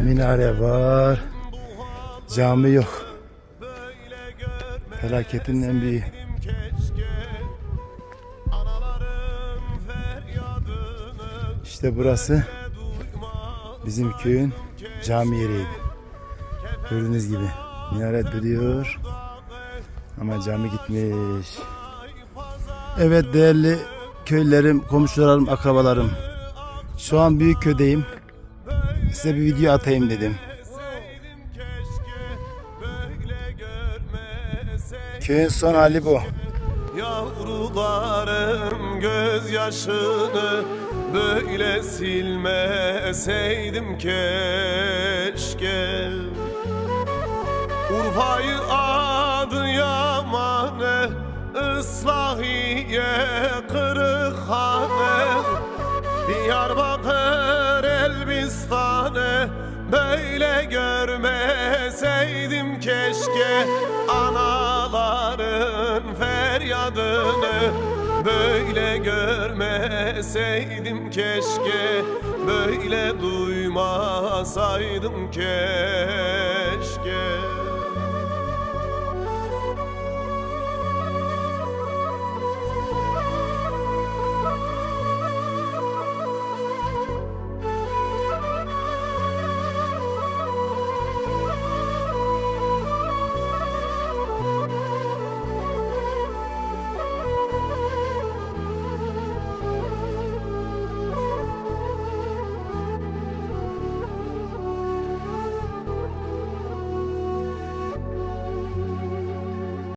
Minare var. Cami yok. Felaketin en büyüğü. İşte burası bizim köyün cami yeriydi. Gördüğünüz gibi minare duruyor ama cami gitmiş. Evet değerli köylerim, komşularım, akrabalarım. Şu an büyük köydeyim. Size bir video atayım dedim. Köyün son hali bu. Yavrularım gözyaşını böyle silmeseydim keşke Urfa'yı adı yamane Islahiye Kırıkhane Diyarbakır Böyle görmeseydim keşke Anaların feryadını. Böyle görmeseydim keşke Böyle duymasaydım keşke